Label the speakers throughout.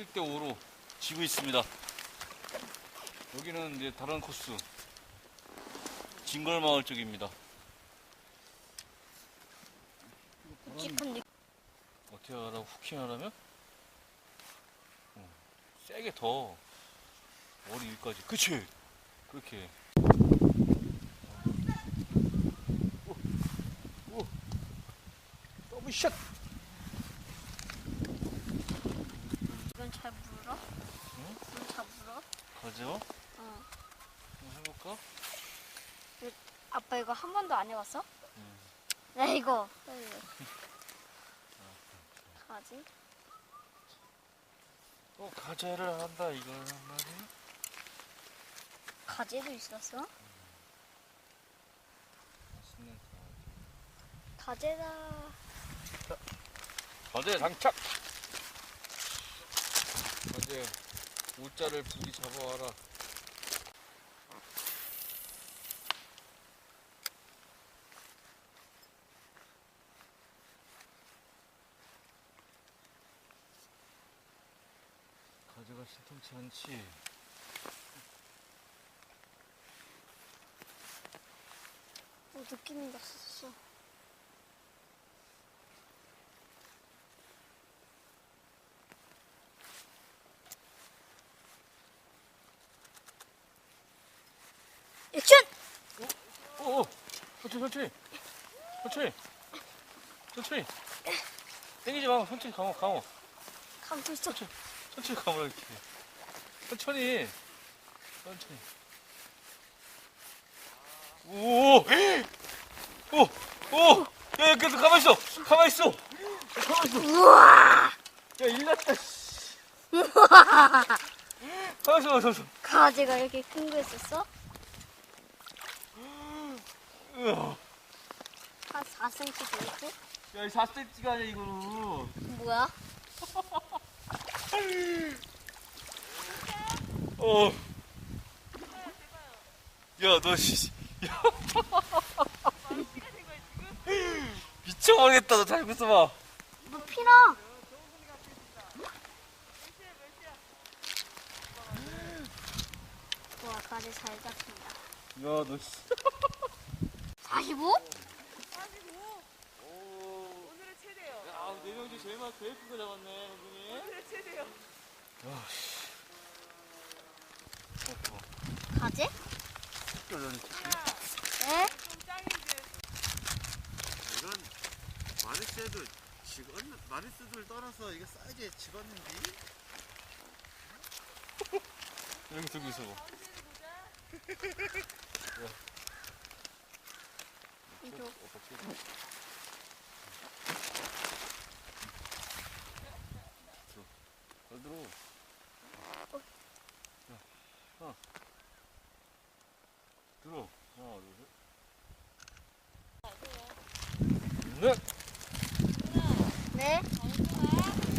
Speaker 1: 7대 5로 지고 있습니다. 여기는 이제 다른 코스. 진걸마을 쪽입니다. 어떻게 하다가 후킹하려면? 어, 세게 더. 머리 위까지. 그치? 그렇게. 오, 오. 더블샷
Speaker 2: 이건 잘 물어?
Speaker 1: 응?
Speaker 2: 이건 잘 물어?
Speaker 1: 가죠
Speaker 2: 어.
Speaker 1: 한번 해볼까
Speaker 2: 아빠 이거 한 번도 안 해봤어?
Speaker 1: 응.
Speaker 2: 나 이거. 가지?
Speaker 1: 어 가자를 한다 이거는 말이야
Speaker 2: 가지도 있었어?
Speaker 1: 맛있는
Speaker 2: 가재다.
Speaker 1: 가재 장착 가재 울자를 부리 잡아와라 가재가 신통치 않지
Speaker 2: 어, 느낌이 났었어. 액션!
Speaker 1: 오오 천천히 천천히 천천히 천천히 땡기지 마. 천천히 감어 감어
Speaker 2: 감고 있어.
Speaker 1: 천천히 천천히 감으라 이렇게. 천천히. 천천히. 오 오 오! 야 계속 가만 있어 가만 있어. 가만 있어.
Speaker 2: 우와!
Speaker 1: 야 일났다 씨. 가만 있어 가만 있어
Speaker 2: 가재가 이렇게 큰 거 있었어? 한 4cm 되겠지?
Speaker 1: 야 4cm가 아니야 이거는
Speaker 2: 뭐야?
Speaker 1: 어. 야, 너, 씨. 야. 미쳐버리겠다, 너잘 있어봐.
Speaker 2: 뭐 피나? 와, 가재 잘 잡힌다.
Speaker 1: 야, 너, 씨.
Speaker 2: 45?
Speaker 1: 오.
Speaker 3: 오늘의 최대요.
Speaker 1: 야, 네명 중에 제일 많, 제일 큰거 잡았네, 형님.
Speaker 3: 오늘의 최대요.
Speaker 1: 야, 씨.
Speaker 2: 가재?
Speaker 1: 뼈저리
Speaker 2: 네?
Speaker 4: 이건 마리스에도 직원 마리스들 떠나서 이게 사이즈에 직원인지
Speaker 1: 여기 들고 있어 봐.
Speaker 2: 이거.
Speaker 1: 어, 박수. 들어. 잘 들어. 야, 하나. 들어. 하나, 둘, 셋. 넷.
Speaker 2: 네?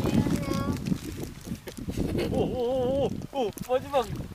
Speaker 2: 안녕하세요.
Speaker 1: 오, 오, 오, 오, 오, 마지막.